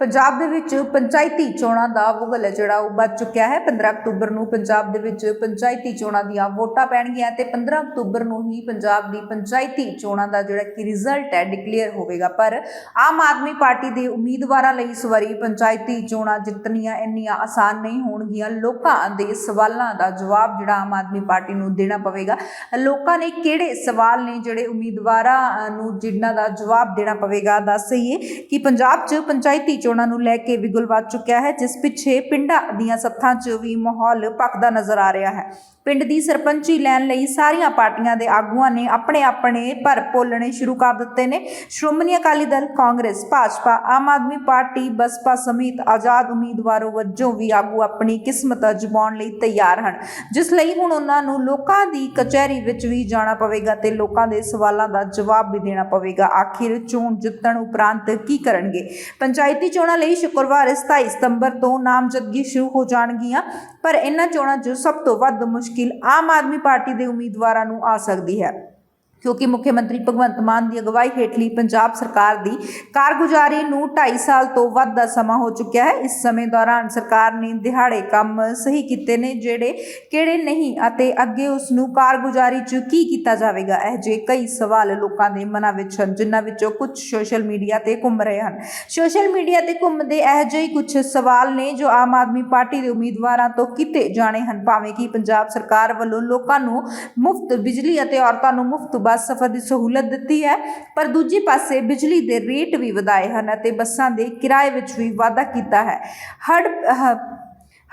ਪੰਜਾਬ ਦੇ ਵਿੱਚ ਪੰਚਾਇਤੀ ਚੋਣਾਂ ਦਾ ਵੁਗਲ ਹੈ, ਜਿਹੜਾ ਉਹ ਵੱਜ ਚੁੱਕਿਆ ਹੈ। 15 ਅਕਤੂਬਰ ਨੂੰ ਪੰਜਾਬ ਦੇ ਵਿੱਚ ਪੰਚਾਇਤੀ ਚੋਣਾਂ ਦੀਆਂ ਵੋਟਾਂ ਪੈਣਗੀਆਂ ਤੇ 15 ਅਕਤੂਬਰ ਨੂੰ ਹੀ ਪੰਜਾਬ ਦੀ ਪੰਚਾਇਤੀ ਚੋਣਾਂ ਦਾ ਜਿਹੜਾ ਕਿ ਰਿਜ਼ਲਟ ਹੈ, ਡਿਕਲੇਅਰ ਹੋਵੇਗਾ। ਪਰ ਆਮ ਆਦਮੀ ਪਾਰਟੀ ਦੇ ਉਮੀਦਵਾਰਾਂ ਲਈ ਇਸ ਵਾਰੀ ਪੰਚਾਇਤੀ ਚੋਣਾਂ ਜਿੱਤਣੀਆਂ ਇੰਨੀਆਂ ਆਸਾਨ ਨਹੀਂ ਹੋਣਗੀਆਂ। ਲੋਕਾਂ ਦੇ ਸਵਾਲਾਂ ਦਾ ਜਵਾਬ ਜਿਹੜਾ ਆਮ ਆਦਮੀ ਪਾਰਟੀ ਨੂੰ ਦੇਣਾ ਪਵੇਗਾ। ਲੋਕਾਂ ਨੇ ਕਿਹੜੇ ਸਵਾਲ ਨੇ ਜਿਹੜੇ ਉਮੀਦਵਾਰਾਂ ਨੂੰ ਜਿਨ੍ਹਾਂ ਦਾ ਜਵਾਬ ਦੇਣਾ ਪਵੇਗਾ, ਦੱਸ ਦਈਏ ਕਿ ਪੰਜਾਬ 'ਚ ਪੰਚਾਇਤੀ ਚੋਣਾਂ ਨੂੰ ਲੈ ਕੇ ਵਿਗੁਲ ਵੱਜ ਚੁੱਕਿਆ ਹੈ, ਜਿਸ ਪਿੱਛੇ ਪਿੰਡਾਂ ਦੀਆਂ ਸੱਥਾਂ 'ਚ ਵੀ ਮਾਹੌਲ ਭਖਦਾ ਨਜ਼ਰ ਆ ਰਿਹਾ ਹੈ। ਪਿੰਡ ਦੀ ਸਰਪੰਚੀ ਲੈਣ ਲਈ ਸਾਰੀਆਂ ਪਾਰਟੀਆਂ ਦੇ ਆਗੂਆਂ ਨੇ ਆਪਣੇ ਆਪਣੇ ਭਰ ਭੋਲਣੇ ਸ਼ੁਰੂ ਕਰ ਦਿੱਤੇ ਨੇ। ਸ਼੍ਰੋਮਣੀ ਅਕਾਲੀ ਦਲ, ਕਾਂਗਰਸ, ਭਾਜਪਾ, ਆਮ ਆਦਮੀ ਪਾਰਟੀ, ਬਸਪਾ ਸਮੇਤ ਆਜ਼ਾਦ ਉਮੀਦਵਾਰੋਂ ਵਜੋਂ ਵੀ ਆਗੂ ਆਪਣੀ ਕਿਸਮਤ ਅਜਮਾਉਣ ਲਈ ਤਿਆਰ ਹਨ। ਜਿਸ ਲਈ ਹੁਣ ਉਹਨਾਂ ਨੂੰ ਲੋਕਾਂ ਦੀ ਕਚਹਿਰੀ ਵਿੱਚ ਵੀ ਜਾਣਾ ਪਵੇਗਾ ਤੇ ਲੋਕਾਂ ਦੇ ਸਵਾਲਾਂ ਦਾ ਜਵਾਬ ਵੀ ਦੇਣਾ ਪਵੇਗਾ। ਆਖਿਰ ਚੋਣ ਜਿੱਤਣ ਉਪਰੰਤ ਕੀ ਕਰਨਗੇ? ਪੰਚਾਇਤੀ ਚੋਣਾਂ ਲਈ ਸ਼ੁੱਕਰਵਾਰ 27 ਸਤੰਬਰ ਤੋਂ ਨਾਮਜ਼ਦਗੀ ਸ਼ੁਰੂ ਹੋ ਜਾਣਗੀਆਂ, ਪਰ ਇਹਨਾਂ ਚੋਣਾਂ 'ਚ ਸਭ ਤੋਂ ਵੱਧ ਮੁਸ਼ਕਿਲ ਆਮ ਆਦਮੀ ਪਾਰਟੀ ਦੇ ਉਮੀਦਵਾਰਾਂ ਨੂੰ ਆ ਸਕਦੀ ਹੈ। ਕਿਉਂਕਿ ਮੁੱਖ ਮੰਤਰੀ ਭਗਵੰਤ ਮਾਨ ਦੀ ਅਗਵਾਈ ਹੇਠਲੀ ਪੰਜਾਬ ਸਰਕਾਰ ਦੀ ਕਾਰਗੁਜ਼ਾਰੀ ਨੂੰ 2.5 ਸਾਲ ਤੋਂ ਵੱਧ ਦਾ ਸਮਾਂ ਹੋ ਚੁੱਕਿਆ ਹੈ। ਇਸ ਸਮੇਂ ਦੌਰਾਨ ਸਰਕਾਰ ਨੇ ਦਿਹਾੜੇ ਕੰਮ ਸਹੀ ਕੀਤੇ ਨੇ, ਜਿਹੜੇ ਕਿਹੜੇ ਨਹੀਂ ਅਤੇ ਅੱਗੇ ਉਸ ਨੂੰ ਕਾਰਗੁਜ਼ਾਰੀ 'ਚ ਕੀ ਕੀਤਾ ਜਾਵੇਗਾ? ਇਹ ਜੇ ਕਈ ਸਵਾਲ ਲੋਕਾਂ ਦੇ ਮਨਾਂ ਵਿੱਚ ਹਨ, ਜਿਨ੍ਹਾਂ ਵਿੱਚੋਂ ਕੁਝ ਸੋਸ਼ਲ ਮੀਡੀਆ ਤੇ ਘੁੰਮ ਰਹੇ ਹਨ। ਸੋਸ਼ਲ ਮੀਡੀਆ ਤੇ ਘੁੰਮਦੇ ਇਹ ਜਿਹੇ ਕੁਝ ਸਵਾਲ ਨੇ ਜੋ ਆਮ ਆਦਮੀ ਪਾਰਟੀ ਦੇ ਉਮੀਦਵਾਰਾਂ ਤੋਂ ਕੀਤੇ ਜਾਣੇ ਹਨ। ਭਾਵੇਂ ਕਿ ਪੰਜਾਬ ਸਰਕਾਰ ਵੱਲੋਂ ਲੋਕਾਂ ਨੂੰ ਮੁਫਤ ਬਿਜਲੀ ਅਤੇ ਔਰਤਾਂ ਨੂੰ ਮੁਫਤ ਬੱਸ ਸਫ਼ਰ ਦੀ ਸਹੂਲਤ ਦਿੱਤੀ ਹੈ, ਪਰ ਦੂਜੇ ਪਾਸੇ ਬਿਜਲੀ ਦੇ ਰੇਟ ਵੀ ਵਧਾਏ ਹਨ ਅਤੇ ਬੱਸਾਂ ਦੇ ਕਿਰਾਏ ਵਿੱਚ ਵੀ ਵਾਧਾ ਕੀਤਾ ਹੈ। ਹੜ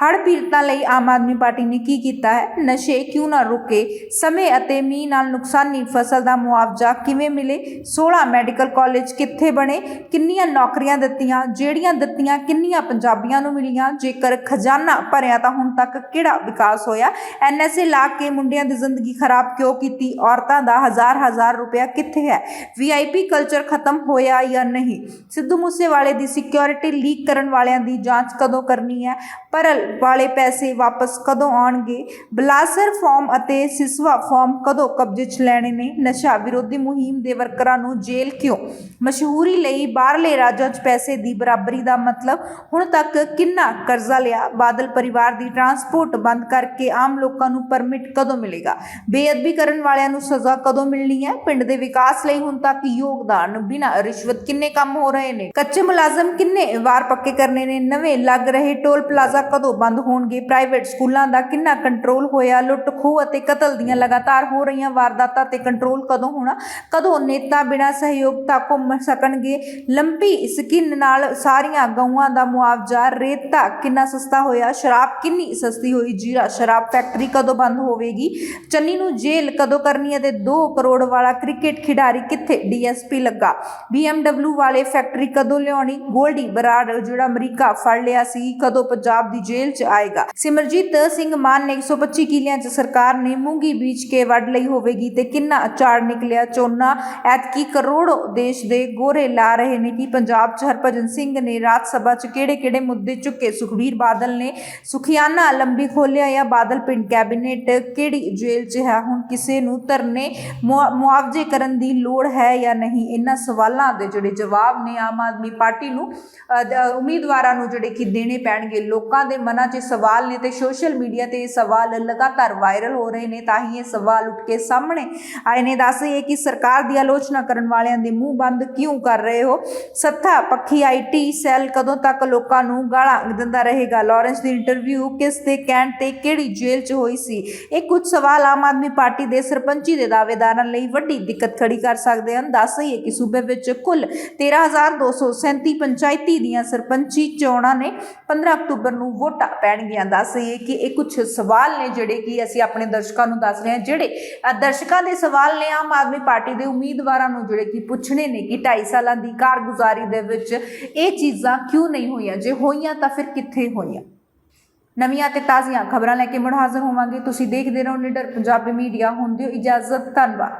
ਹੜ੍ਹ ਪੀੜਤਾਂ ਲਈ ਆਮ ਆਦਮੀ ਪਾਰਟੀ ਨੇ ਕੀ ਕੀਤਾ ਹੈ? ਨਸ਼ੇ ਕਿਉਂ ਨਾ ਰੁਕੇ? ਸਮੇਂ ਅਤੇ ਮੀਂਹ ਨਾਲ ਨੁਕਸਾਨੀ ਫਸਲ ਦਾ ਮੁਆਵਜ਼ਾ ਕਿਵੇਂ ਮਿਲੇ? 16 ਮੈਡੀਕਲ ਕਾਲਜ ਕਿੱਥੇ ਬਣੇ? ਕਿੰਨੀਆਂ ਨੌਕਰੀਆਂ ਦਿੱਤੀਆਂ? ਜਿਹੜੀਆਂ ਦਿੱਤੀਆਂ, ਕਿੰਨੀਆਂ ਪੰਜਾਬੀਆਂ ਨੂੰ ਮਿਲੀਆਂ? ਜੇਕਰ ਖਜ਼ਾਨਾ ਭਰਿਆ ਤਾਂ ਹੁਣ ਤੱਕ ਕਿਹੜਾ ਵਿਕਾਸ ਹੋਇਆ? ਐਨਐਸਏ ਲਾ ਕੇ ਮੁੰਡਿਆਂ ਦੀ ਜ਼ਿੰਦਗੀ ਖਰਾਬ ਕਿਉਂ ਕੀਤੀ? ਔਰਤਾਂ ਦਾ ਹਜ਼ਾਰ ਹਜ਼ਾਰ ਰੁਪਇਆ ਕਿੱਥੇ ਹੈ? ਵੀਆਈਪੀ ਕਲਚਰ ਖਤਮ ਹੋਇਆ ਜਾਂ ਨਹੀਂ? ਸਿੱਧੂ ਮੂਸੇਵਾਲੇ ਦੀ ਸਿਕਿਉਰਿਟੀ ਲੀਕ ਕਰਨ ਵਾਲਿਆਂ ਦੀ ਜਾਂਚ ਕਦੋਂ ਕਰਨੀ ਹੈ? ਪਰਲ ਵਾਲੇ ਪੈਸੇ ਵਾਪਸ ਕਦੋਂ ਆਉਣਗੇ? ਬਲਾਸਰ ਫਾਰਮ ਅਤੇ ਸਿਸਵਾ ਫਾਰਮ ਕਦੋਂ ਕਬਜ਼ੇ 'ਚ ਲੈਣੇ ਨੇ? ਨਸ਼ਾ ਵਿਰੋਧੀ ਮੁਹਿੰਮ ਦੇ ਵਰਕਰਾਂ ਨੂੰ ਜੇਲ੍ਹ ਕਿਉਂ? ਮਸ਼ਹੂਰੀ ਲਈ ਬਾਹਰਲੇ ਰਾਜਾਂ 'ਚ ਪੈਸੇ ਦੀ ਬਰਾਬਰੀ ਦਾ ਮਤਲਬ? ਹੁਣ ਤੱਕ ਕਿੰਨਾ ਕਰਜ਼ਾ ਲਿਆ? ਬਾਦਲ ਪਰਿਵਾਰ ਦੀ ਟਰਾਂਸਪੋਰਟ ਬੰਦ ਕਰਕੇ ਆਮ ਲੋਕਾਂ ਨੂੰ ਪਰਮਿਟ ਕਦੋਂ ਮਿਲੇਗਾ? ਬੇਅਦਬੀ ਕਰਨ ਵਾਲਿਆਂ ਨੂੰ ਸਜ਼ਾ ਕਦੋਂ ਮਿਲਣੀ ਹੈ? ਪਿੰਡ ਦੇ ਵਿਕਾਸ ਲਈ ਹੁਣ ਤੱਕ ਯੋਗਦਾਨ ਬਿਨਾਂ ਰਿਸ਼ਵਤ ਕਿੰਨੇ ਕੰਮ ਹੋ ਰਹੇ ਨੇ? ਕੱਚੇ ਮੁਲਾਜ਼ਮ ਕਿੰਨੇ ਵਾਰ ਪੱਕੇ ਕਰਨੇ ਨੇ? ਨਵੇਂ ਲੱਗ ਰਹੇ ਟੋਲ ਪਲਾਜ਼ਾ ਕਦੋਂ ਬੰਦ ਹੋਣਗੇ। ਪ੍ਰਾਈਵੇਟ ਸਕੂਲਾਂ ਦਾ ਕਿੰਨਾ ਕੰਟਰੋਲ ਹੋਇਆ? ਲੁੱਟ ਖੋਹ ਅਤੇ ਕਤਲ ਦੀਆਂ ਲਗਾਤਾਰ ਹੋ ਰਹੀਆਂ ਵਾਰਦਾਤਾਂ ਤੇ ਕੰਟਰੋਲ ਕਦੋਂ ਹੋਣਾ? ਕਦੋਂ ਨੇਤਾ ਬਿਨਾਂ ਸਹਿਯੋਗਤਾ ਘੁੰਮ ਸਕਣਗੇ? ਲੰਬੀ ਸਕਿਨ ਨਾਲ ਸਾਰੀਆਂ ਗਊਆਂ ਦਾ ਮੁਆਵਜ਼ਾ, ਰੇਤਾ ਕਿੰਨਾ ਸਸਤਾ ਹੋਇਆ? ਸ਼ਰਾਬ ਕਿੰਨੀ ਸਸਤੀ ਹੋਈ? ਜੀਰਾ ਸ਼ਰਾਬ ਫੈਕਟਰੀ ਕਦੋਂ ਬੰਦ ਹੋਵੇਗੀ? ਚੰਨੀ ਨੂੰ ਜੇਲ੍ਹ ਕਦੋਂ ਕਰਨੀ ਹੈ ਤੇ 2 ਕਰੋੜ ਵਾਲਾ ਕ੍ਰਿਕਟ ਖਿਡਾਰੀ ਕਿੱਥੇ ਡੀਐਸਪੀ ਲੱਗਾ? BMW ਵਾਲੇ ਫੈਕਟਰੀ ਕਦੋਂ ਲਿਆਉਣੀ? ਗੋਲਡੀ ਬਰਾੜ ਜਿਹੜਾ ਅਮਰੀਕਾ ਫੜ ਲਿਆ ਸੀ, ਕਦੋਂ ਪੰਜਾਬ ਦੀ ਜੇਲ੍ਹ 'ਚ ਆਏਗਾ। ਸਿਮਰਜੀਤ ਸਿੰਘ ਮਾਨ ਨੇ 125 ਕਿਲਿਆਂ 'ਚ ਸਰਕਾਰ ਨੇ ਮੂੰਗੀ ਬੀਜ ਕੇ ਵੱਢ ਲਈ ਹੋਵੇਗੀ ਤੇ ਕਿੰਨਾ ਅਚਾਰ ਨਿਕਲਿਆ? ਚੋਨਾ ਐਤਕੀ ਕਰੋੜੋ ਦੇਸ਼ ਦੇ ਗੋਰੇ ਲਾ ਰਹੇ ਨੇ ਕਿ ਪੰਜਾਬ 'ਚ? ਹਰਭਜਨ ਸਿੰਘ ਨੇ ਰਾਜ ਸਭਾ 'ਚ ਕਿਹੜੇ-ਕਿਹੜੇ ਮੁੱਦੇ ਚੁੱਕੇ? ਸੁਖਬੀਰ ਬਾਦਲ ਨੇ ਸੁਖਿਆਨਾ ਲੰਬੀ ਖੋਲਿਆ ਜਾਂ ਬਾਦਲ ਪਿੰਡ ਕੈਬਨਿਟ? ਕਿਹੜੀ ਜੇਲ੍ਹ 'ਚ ਹੈ? ਹੁਣ ਕਿਸੇ ਨੂੰ ਧਰਨੇ ਮੁਆਵਜ਼ੇ ਕਰਨ ਦੀ ਲੋੜ ਹੈ ਜਾਂ ਨਹੀਂ? ਇਹਨਾਂ ਸਵਾਲਾਂ ਦੇ ਜਿਹੜੇ ਜਵਾਬ ਨੇ ਆਮ ਆਦਮੀ ਪਾਰਟੀ ਨੂੰ ਉਮੀਦਵਾਰਾਂ ਨੂੰ ਜਿਹੜੇ ਕਿ ਦੇਣੇ ਪੈਣਗੇ ਲੋਕਾਂ ਦੇ ਮਨਾਂ 'ਚ ਸਵਾਲ ਨੇ ਤੇ ਸੋਸ਼ਲ ਮੀਡੀਆ ਤੇ ਇਹ ਸਵਾਲ ਲਗਾਤਾਰ ਵਾਇਰਲ ਹੋ ਰਹੇ ਨੇ ਤਾਂ ਹੀ ਇਹ ਸਵਾਲ ਉੱਠ ਕੇ ਸਾਹਮਣੇ ਆਏ ਨੇ। ਦੱਸ ਇਹ ਕਿ ਸਰਕਾਰ ਦੀ ਆਲੋਚਨਾ ਕਰਨ ਵਾਲਿਆਂ ਦੇ ਮੂੰਹ ਬੰਦ ਕਿਉਂ ਕਰ ਰਹੇ ਹੋ? ਸੱਥਾ, ਪੱਖੀ ਆਈਟੀ ਸੈੱਲ ਕਦੋਂ ਤੱਕ ਲੋਕਾਂ ਨੂੰ ਗਾਲਾਂ ਦਿੰਦਾ ਰਹੇਗਾ? ਲਾਰੈਂਸ ਦੀ ਇੰਟਰਵਿਊ ਕਿਸ ਦੇ ਕਹਿਣ ਤੇ ਕਿਹੜੀ ਜੇਲ੍ਹ 'ਚ ਹੋਈ ਸੀ? ਇਹ ਕੁਝ ਸਵਾਲ ਆਮ ਆਦਮੀ ਪਾਰਟੀ ਦੇ ਸਰਪੰਚੀ ਦੇ ਦਾਅਵੇਦਾਰਾਂ ਲਈ ਵੱਡੀ ਦਿੱਕਤ ਖੜੀ ਕਰ ਸਕਦੇ ਹਨ। ਦੱਸ ਦਈਏ ਕਿ ਸੂਬੇ ਵਿੱਚ ਕੁੱਲ 13237 ਪੰਚਾਇਤੀ ਦੀਆਂ ਸਰਪੰਚੀ ਚੋਣਾਂ ਨੇ। 15 ਅਕਤੂਬਰ ਨੂੰ ਵੋਟਾਂ ਪੈਣਗੀਆਂ। ਦੱਸ ਦਈਏ ਕਿ ਇਹ ਕੁਝ ਸਵਾਲ ਨੇ ਜਿਹੜੇ ਕਿ ਅਸੀਂ ਆਪਣੇ ਦਰਸ਼ਕਾਂ ਨੂੰ ਦੱਸ ਰਹੇ ਹਾਂ, ਜਿਹੜੇ ਦਰਸ਼ਕਾਂ ਦੇ ਸਵਾਲ ਨੇ ਆਮ ਆਦਮੀ ਪਾਰਟੀ ਦੇ ਉਮੀਦਵਾਰਾਂ ਨੂੰ ਜਿਹੜੇ ਕਿ ਪੁੱਛਣੇ ਨੇ ਕਿ 2.5 ਸਾਲਾਂ ਦੀ ਕਾਰਗੁਜ਼ਾਰੀ ਦੇ ਵਿੱਚ ਇਹ ਚੀਜ਼ਾਂ ਕਿਉਂ ਨਹੀਂ ਹੋਈਆਂ? ਜੇ ਹੋਈਆਂ ਤਾਂ ਫਿਰ ਕਿੱਥੇ ਹੋਈਆਂ? ਨਵੀਆਂ ਤੇ ਤਾਜ਼ੀਆਂ ਖਬਰਾਂ ਲੈ ਕੇ ਮੁੜ ਹਾਜ਼ਰ ਹੋਵਾਂਗੇ। ਤੁਸੀਂ ਦੇਖਦੇ ਰਹੋ ਨਿਡਰ ਪੰਜਾਬੀ ਮੀਡੀਆ। ਹੁੰਦੇ ਹੋ ਇਜਾਜ਼ਤ। ਧੰਨਵਾਦ।